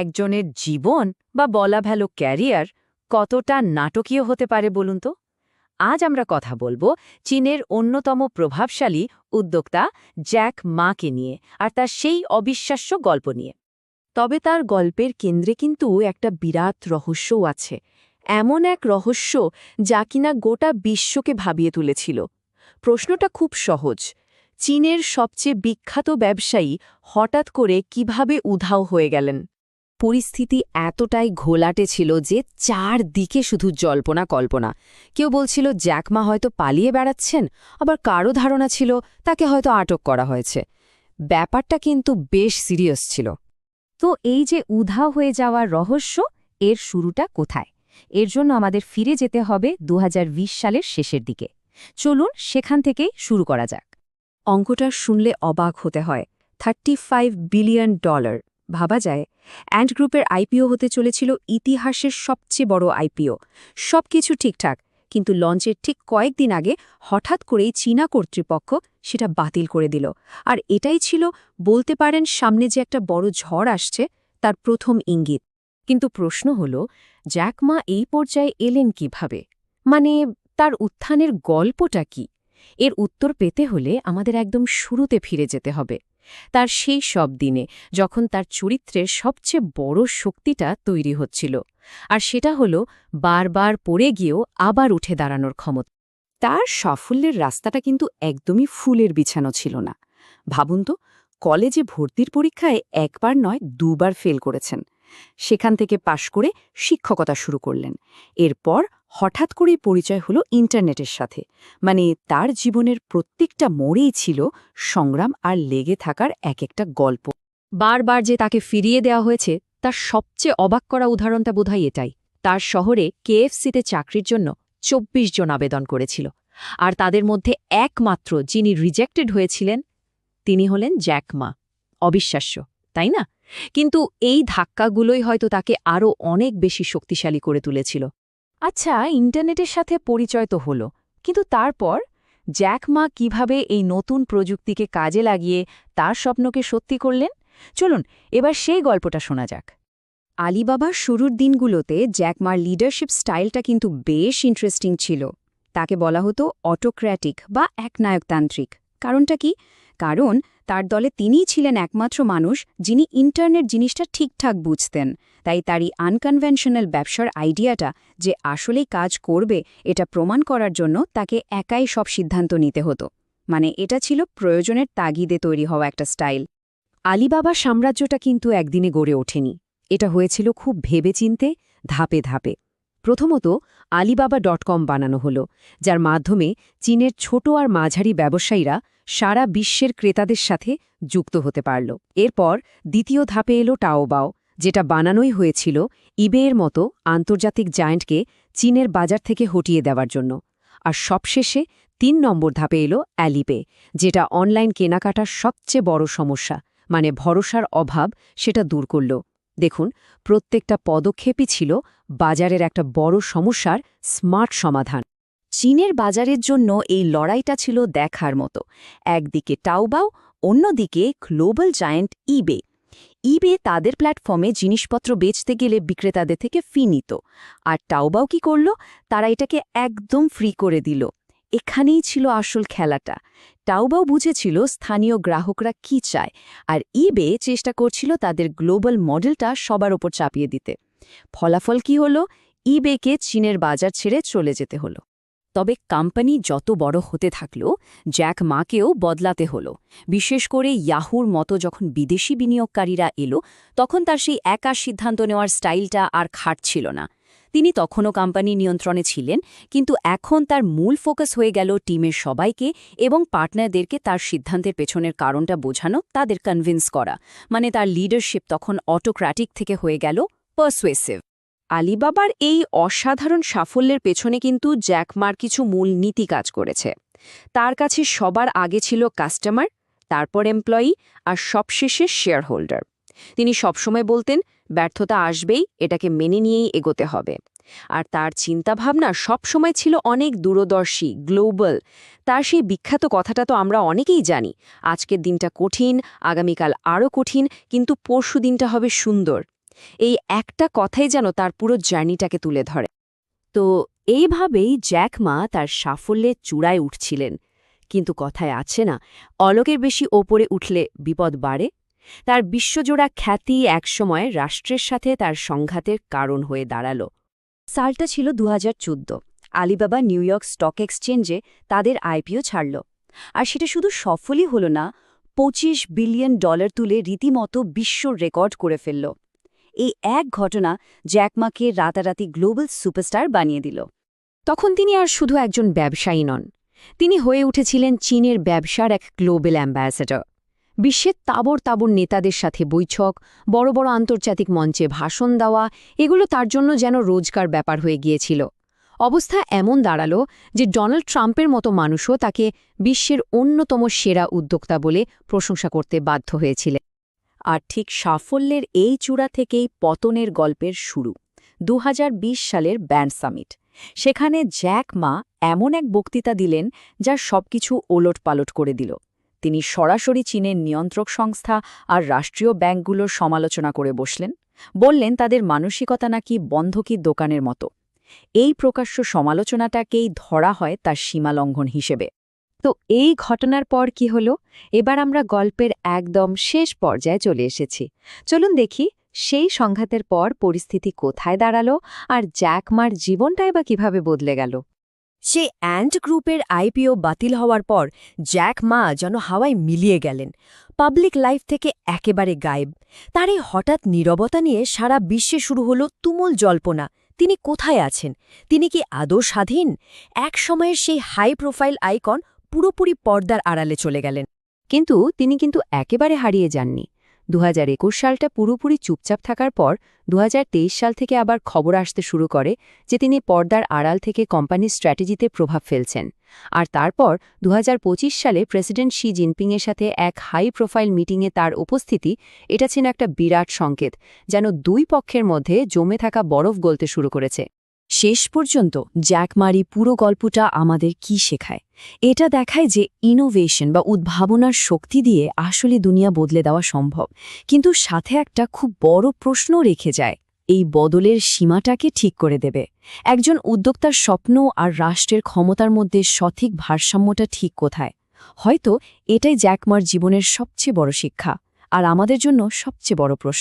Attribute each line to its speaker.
Speaker 1: একজনের জীবন বা বলা ভালো ক্যারিয়ার কতটা নাটকীয় হতে পারে বলুন তো? আজ আমরা কথা বলব চীনের অন্যতম প্রভাবশালী উদ্যোক্তা জ্যাক মাকে নিয়ে আর তার সেই অবিশ্বাস্য গল্প নিয়ে। তবে তার গল্পের কেন্দ্রে কিন্তু একটা বিরাট রহস্যও আছে। এমন এক রহস্য যা কিনা গোটা বিশ্বকে ভাবিয়ে তুলেছিল। প্রশ্নটা খুব সহজ। চীনের সবচেয়ে বিখ্যাত ব্যবসায়ী হঠাৎ করে কীভাবে উধাও হয়ে গেলেন? পরিস্থিতি এতটাই ঘোলাটে ছিল যে চার দিকে শুধু জল্পনা কল্পনা। কেউ বলছিল জ্যাকমা হয়তো পালিয়ে বেড়াচ্ছেন। আবার কারও ধারণা ছিল, তাকে হয়তো আটক করা হয়েছে। ব্যাপারটা কিন্তু বেশ সিরিয়াস ছিল। তো এই যে উধাও হয়ে যাওয়ার রহস্য, এর শুরুটা কোথায়? এর জন্য আমাদের ফিরে যেতে হবে দু হাজার বিশ সালের শেষের দিকে। চলুন সেখান থেকেই শুরু করা যাক। অঙ্কটা শুনলে অবাক হতে হয়। Thirty billion dollar. ভাবা যায়, অ্যান্ড গ্রুপের আইপিও হতে চলেছিল ইতিহাসের সবচেয়ে বড় আইপিও। সব কিছু ঠিকঠাক, কিন্তু লঞ্চের ঠিক কয়েকদিন আগে হঠাৎ করেই চীনা কর্তৃপক্ষ সেটা বাতিল করে দিল। আর এটাই ছিল বলতে পারেন সামনে যে একটা বড় ঝড় আসছে, তার প্রথম ইঙ্গিত। কিন্তু প্রশ্ন হল জ্যাকমা এই পর্যায়ে এলেন কীভাবে? মানে তার উত্থানের গল্পটা কি? এর উত্তর পেতে হলে আমাদের একদম শুরুতে ফিরে যেতে হবে। তার সেই সব দিনে যখন তার চরিত্রের সবচেয়ে বড় শক্তিটা তৈরি হচ্ছিল, আর সেটা হল বারবার পড়ে গিয়েও আবার উঠে দাঁড়ানোর ক্ষমতা। তার সাফল্যের রাস্তাটা কিন্তু একদমই ফুলের বিছানো ছিল না। ভাবুন তো, কলেজে ভর্তির পরীক্ষায় একবার নয়, দুবার ফেল করেছেন। সেখান থেকে পাশ করে শিক্ষকতা শুরু করলেন। এরপর হঠাৎ করেই পরিচয় হলো ইন্টারনেটের সাথে। মানে তার জীবনের প্রত্যেকটা মোড়েই ছিল সংগ্রাম আর লেগে থাকার এক একটা গল্প। বারবার যে তাকে ফিরিয়ে দেওয়া হয়েছে, তার সবচেয়ে অবাক করা উদাহরণটা বোধহয় এটাই। তার শহরে কেএফসিতে চাকরির জন্য ২৪ জন আবেদন করেছিল। আর তাদের মধ্যে একমাত্র যিনি রিজেক্টেড হয়েছিলেন, তিনি হলেন জ্যাকমা অবিশ্বাস্য, তাই না? কিন্তু এই ধাক্কাগুলোই হয়তো তাকে আরও অনেক বেশি শক্তিশালী করে তুলেছিল। আচ্ছা ইন্টারনেটের সাথে পরিচয় তো হলো, কিন্তু তারপর? জ্যাকমা কীভাবে এই নতুন প্রযুক্তিকে কাজে লাগিয়ে তার স্বপ্নকে সত্যি করলেন? চলুন, এবার সেই গল্পটা শোনা যাক। আলিবাবার শুরুর দিনগুলোতে জ্যাকমার লিডারশিপ স্টাইলটা কিন্তু বেশ ইন্টারেস্টিং ছিল। তাকে বলা হতো অটোক্র্যাটিক বা একনায়কতান্ত্রিক। কারণটা কি? কারণ তার দলে তিনিই ছিলেন একমাত্র মানুষ যিনি ইন্টারনেট জিনিসটা ঠিকঠাক বুঝতেন। তাই তারই আনকনভেনশনাল ব্যবসার আইডিয়াটা যে আসলেই কাজ করবে এটা প্রমাণ করার জন্য তাকে একাই সব সিদ্ধান্ত নিতে হতো। মানে এটা ছিল প্রয়োজনের তাগিদে তৈরি হওয়া একটা স্টাইল। আলিবাবা সাম্রাজ্যটা কিন্তু একদিনে গড়ে ওঠেনি। এটা হয়েছিল খুব ভেবেচিন্তে, ধাপে ধাপে। প্রথমত আলিবাবা ডট কম বানানো হলো, যার মাধ্যমে চীনের ছোট আর মাঝারি ব্যবসায়ীরা সারা বিশ্বের ক্রেতাদের সাথে যুক্ত হতে পারল। এরপর দ্বিতীয় ধাপে এলো টাওবাও যেটা বানানোই হয়েছিল ইবের মতো আন্তর্জাতিক জায়েন্টকে চীনের বাজার থেকে হটিয়ে দেওয়ার জন্য। আর সবশেষে তিন নম্বর ধাপে এলো অ্যালিপে যেটা অনলাইন কেনাকাটার সবচেয়ে বড় সমস্যা মানে ভরসার অভাব সেটা দূর করল। দেখুন, প্রত্যেকটা পদক্ষেপই ছিল বাজারের একটা বড় সমস্যার স্মার্ট সমাধান। চীনের বাজারের জন্য এই লড়াইটা ছিল দেখার মতো। একদিকে টাওবাও অন্যদিকে গ্লোবাল জায়েন্ট ইবে ইবে তাদের প্ল্যাটফর্মে জিনিসপত্র বেচতে গেলে বিক্রেতাদের থেকে ফি নিত। আর টাওবাও কি করল? তারা এটাকে একদম ফ্রি করে দিল। এখানেই ছিল আসল খেলাটা। টাওবাও বুঝেছিল স্থানীয় গ্রাহকরা কি চায়, আর ইবে চেষ্টা করছিল তাদের গ্লোবাল মডেলটা সবার ওপর চাপিয়ে দিতে। ফলাফল কি হলো? ইবেকে চীনের বাজার ছেড়ে চলে যেতে হলো। তবে কোম্পানি যত বড় হতে থাকল, জ্যাক মাকেও বদলাতে হলো। বিশেষ করে ইয়াহুর মতো যখন বিদেশি বিনিয়োগকারীরা এলো, তখন তার সেই একা সিদ্ধান্ত নেওয়ার স্টাইলটা আর খাটছিল না। তিনি তখনও কোম্পানি নিয়ন্ত্রণে ছিলেন, কিন্তু এখন তার মূল ফোকাস হয়ে গেল টিমের সবাইকে এবং পার্টনারদেরকে তার সিদ্ধান্তের পেছনের কারণটা বোঝানো, তাদের কনভিন্স করা। মানে তার লিডারশিপ তখন অটোক্র্যাটিক থেকে হয়ে গেল পারসুয়েসিভ আলিবাবার এই অসাধারণ সাফল্যের পেছনে কিন্তু জ্যাকমার কিছু মূল নীতি কাজ করেছে। তার কাছে সবার আগে ছিল কাস্টমার তারপর এমপ্লয়ি আর সবশেষে শেয়ার হোল্ডার তিনি সবসময় বলতেন, ব্যর্থতা আসবেই, এটাকে মেনে নিয়েই এগোতে হবে। আর তার চিন্তাভাবনা সবসময় ছিল অনেক দূরদর্শী, গ্লোবাল। তার সেই বিখ্যাত কথাটা তো আমরা অনেকেই জানি, আজকের দিনটা কঠিন, আগামীকাল আরও কঠিন, কিন্তু পরশু দিনটা হবে সুন্দর। এই একটা কথাই যেন তার পুরো জার্নিটাকে তুলে ধরে। তো এইভাবেই জ্যাক মা তার সাফল্যের চূড়ায় উঠছিলেন। কিন্তু কথায় আছে না, অলোকের বেশি ওপরে উঠলে বিপদ বাড়ে? তার বিশ্বজোড়া খ্যাতি একসময় রাষ্ট্রের সাথে তার সংঘাতের কারণ হয়ে দাঁড়াল। সালটা ছিল দু হাজার চোদ্দ। আলিবাবা নিউ ইয়র্ক স্টক এক্সচেঞ্জে তাদের আইপিও ছাড়ল। আর সেটা শুধু সফলই হল না, পঁচিশ বিলিয়ন ডলার তুলে রীতিমতো বিশ্ব রেকর্ড করে ফেলল। এই এক ঘটনা জ্যাকমাকে রাতারাতি গ্লোবাল সুপারস্টার বানিয়ে দিল। তখন তিনি আর শুধু একজন ব্যবসায়ী নন, তিনি হয়ে উঠেছিলেন চীনের ব্যবসার এক গ্লোবাল অ্যাম্বাসেডর। বিশ্বের তাবর তাবর নেতাদের সাথে বৈঠক, বড় বড় আন্তর্জাতিক মঞ্চে ভাষণ দেওয়া, এগুলো তার জন্য যেন রোজকার ব্যাপার হয়ে গিয়েছিল। অবস্থা এমন দাঁড়াল যে ডোনাল্ড ট্রাম্পের মতো মানুষও তাকে বিশ্বের অন্যতম সেরা উদ্যোক্তা বলে প্রশংসা করতে বাধ্য হয়েছিলেন। আর ঠিক সাফল্যের এই চূড়া থেকেই পতনের গল্পের শুরু দু হাজার বিশ সালের ব্যান্ড সামিট। সেখানে জ্যাক মা এমন এক বক্তৃতা দিলেন যা সবকিছু ওলট পালট করে দিল। তিনি সরাসরি চীনের নিয়ন্ত্রক সংস্থা আর রাষ্ট্রীয় ব্যাংকগুলোর সমালোচনা করে বসলেন, বললেন তাদের মানসিকতা নাকি বন্ধকির দোকানের মতো। এই প্রকাশ্য সমালোচনাটাকেই ধরা হয় তার সীমালঙ্ঘন হিসেবে। তো এই ঘটনার পর কি হলো? এবার আমরা গল্পের একদম শেষ পর্যায়ে চলে এসেছি। চলুন দেখি সেই সংঘাতের পর পরিস্থিতি কোথায় দাঁড়াল আর জ্যাকমার জীবনটাই বা কীভাবে বদলে গেল। সে অ্যান্ড গ্রুপের আইপিও বাতিল হওয়ার পর জ্যাক মা যেন হাওয়ায় মিলিয়ে গেলেন। পাবলিক লাইফ থেকে একেবারে গায়েব। তার এই হঠাৎ নীরবতা নিয়ে সারা বিশ্বে শুরু হল তুমুল জল্পনা। তিনি কোথায় আছেন? তিনি কি আদৌ স্বাধীন? এক সময়ের সেই হাই প্রোফাইল আইকন পুরোপুরি পর্দার আড়ালে চলে গেলেন। কিন্তু তিনি কিন্তু একেবারে হারিয়ে যাননি। দু হাজার একুশ সালটা পুরোপুরি চুপচাপ থাকার পর দুহাজার তেইশ সাল থেকে আবার খবর আসতে শুরু করে যে তিনি পর্দার আড়াল থেকে কোম্পানির স্ট্র্যাটেজিতে প্রভাব ফেলছেন। আর তারপর দু হাজার পঁচিশ সালে প্রেসিডেন্ট শি জিনপিংয়ের সাথে এক হাই প্রোফাইল মিটিংয়ে তার উপস্থিতি, এটা ছিল একটা বিরাট সংকেত, যেন দুই পক্ষের মধ্যে জমে থাকা বরফ গলতে শুরু করেছে। শেষ পর্যন্ত জ্যাকমারি পুরো গল্পটা আমাদের কি শেখায়? এটা দেখায় যে ইনোভেশন বা উদ্ভাবনার শক্তি দিয়ে আসলে দুনিয়া বদলে দেওয়া সম্ভব। কিন্তু সাথে একটা খুব বড় প্রশ্ন রেখে যায়, এই বদলের সীমাটাকে ঠিক করে দেবে। একজন উদ্যোক্তার স্বপ্ন আর রাষ্ট্রের ক্ষমতার মধ্যে সঠিক ভারসাম্যটা ঠিক কোথায়? হয়তো এটাই জ্যাকমার জীবনের সবচেয়ে বড় শিক্ষা, আর আমাদের জন্য সবচেয়ে বড় প্রশ্ন।